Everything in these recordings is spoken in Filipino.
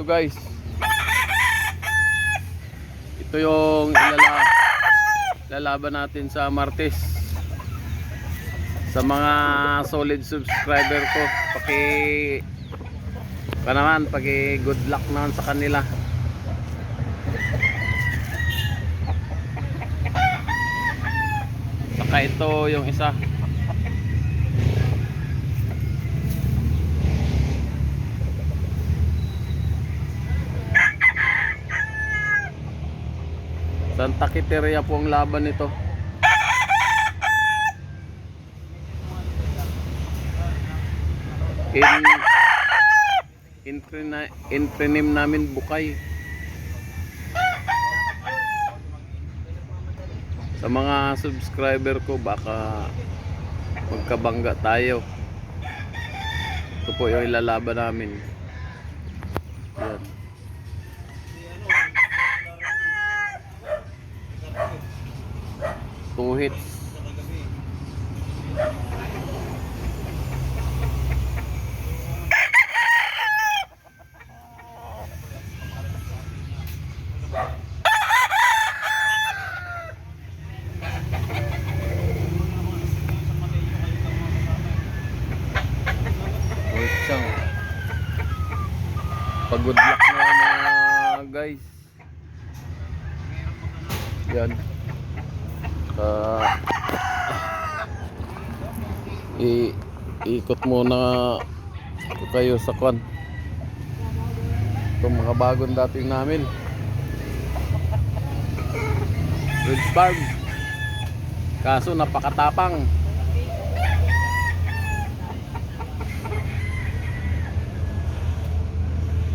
Ito guys. Ito yung ilala lalaban natin sa Martes. Sa mga solid subscriber ko, paki pa naman, paki good luck naman sa kanila. Saka ito yung isa. Santa Quiteria po ang laban nito. In Intrina, intrinim namin bukay. Sa mga subscriber ko baka magkabangga tayo. Ito po yung ilalaban namin. Wait siyang. Pag-good luck na mga guys. Yan. Uh, i ikot muna kayo sa kwan. Itong mga bagong dating namin. Red Farm. Kaso napakatapang.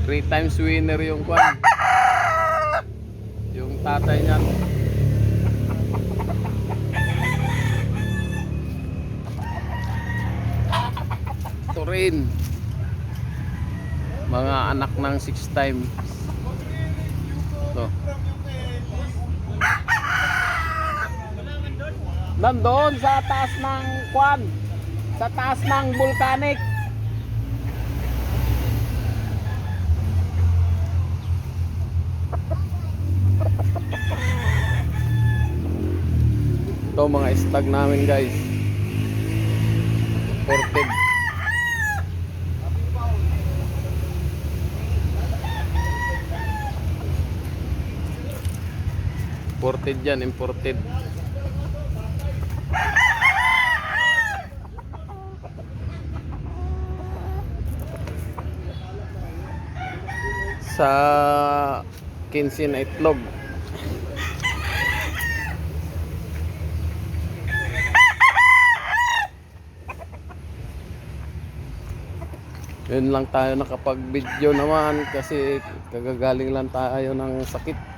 Three times winner yung kwan. Yung tatay niyan. Ito rin. Mga anak ng six times. Ito. Nandun sa taas ng kwan. Sa taas ng volcanic. Ito mga stag namin guys. Imported. Imported yan, imported. Sa 15 na itlog. Yun lang tayo nakapag-video naman kasi kagagaling lang tayo ng sakit.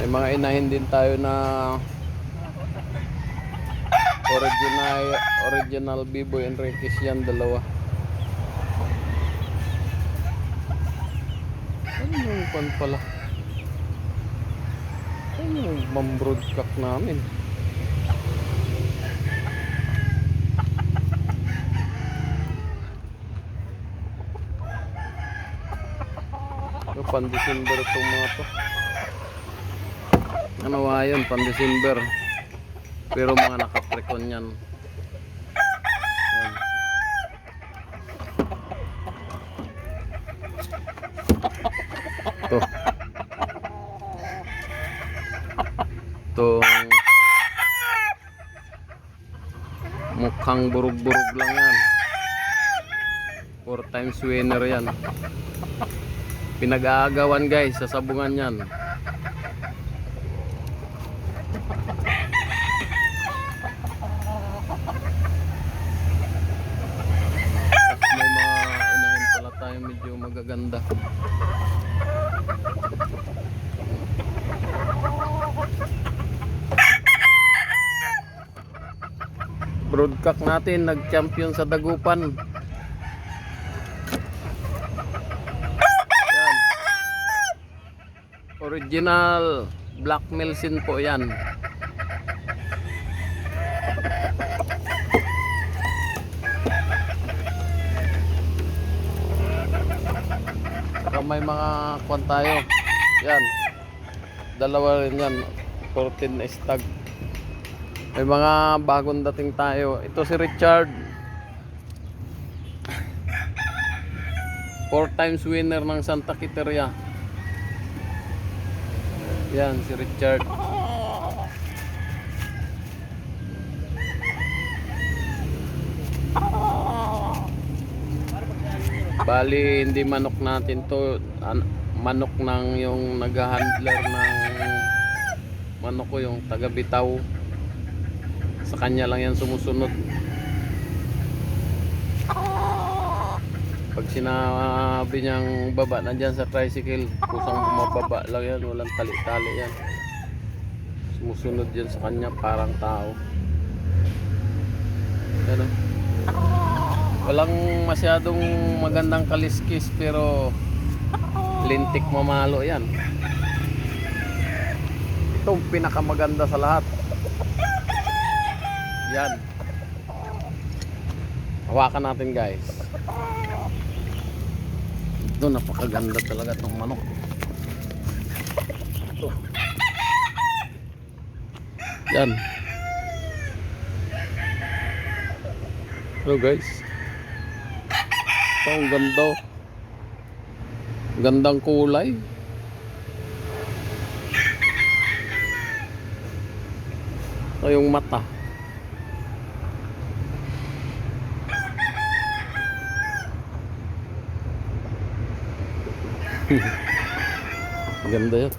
May mga inahin din tayo na original original B-Boy Enriquez yan dalawa. Ano yung pan pala? Ano yung mambroadcast namin? Ito, pan December itong mga to. Nga yun, pan December. Pero mga nakaprekon yan. Yan. Ito. Itong mukhang burug-burug lang yan. Four times winner yan. Pinag-aagawan guys sa sabungan yan. At may mga inahin pala tayo medyo magaganda. Broadcast natin nag-champion sa Dagupan. Original black Milsin po yan. Saka may mga kwan tayo. Yan. Dalawa rin yan. 14 na stag. May mga bagong dating tayo. Ito si Richard. Four times winner ng Santa Quiteria. Yan, si Richard. Bali, hindi manok natin to. An- manok ng yung nag-handler ng manok ko, yung taga Bitaw. Sa kanya lang yan sumusunod. Pag sinabi niyang baba na dyan sa tricycle, kusang bumababa lang yan, walang tali-tali yan. Sumusunod yan sa kanya, parang tao. Ano? Walang masyadong magandang kaliskis pero lintik mamalo yan. Ito ang pinakamaganda sa lahat. Yan. Hawakan natin guys. Ito napakaganda talaga itong manok. Ito. Yan. Hello guys. Ito ang ganda. oh. Gandang kulay. Ito yung mata. Ganda yun.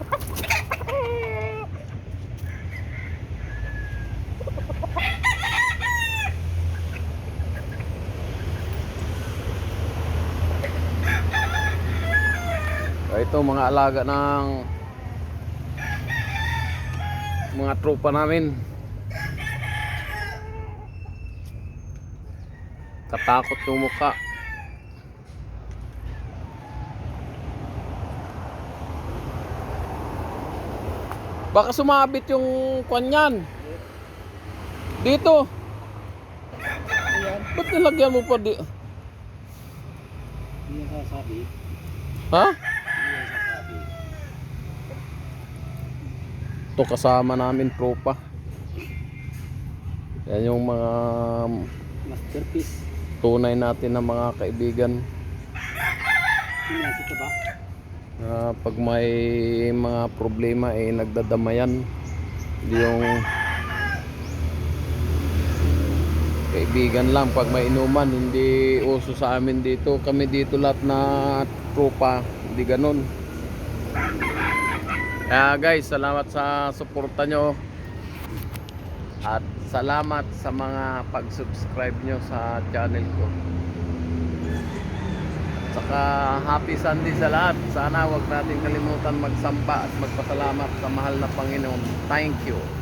Ah, Ito mga alaga ng mga tropa namin. Katakot yung mukha. Baka sumabit yung kwan yan. Dito. Ba't nilagyan mo pa di... Hindi sasabi. Ha? Hindi yung sasabi. Ito kasama namin tropa. Yan yung mga Masterpiece. tunay natin na mga kaibigan. Pinasok ka ba? Na pag may mga problema eh nagdadamayan. Yung kaibigan lang pag may inuman hindi uso sa amin dito. Kami dito lahat na tropa hindi ganun. Kaya guys salamat sa suporta nyo. At salamat sa mga pag-subscribe nyo sa channel ko Saka happy Sunday sa lahat. Sana wag natin kalimutan magsamba at magpasalamat sa mahal na Panginoon. Thank you.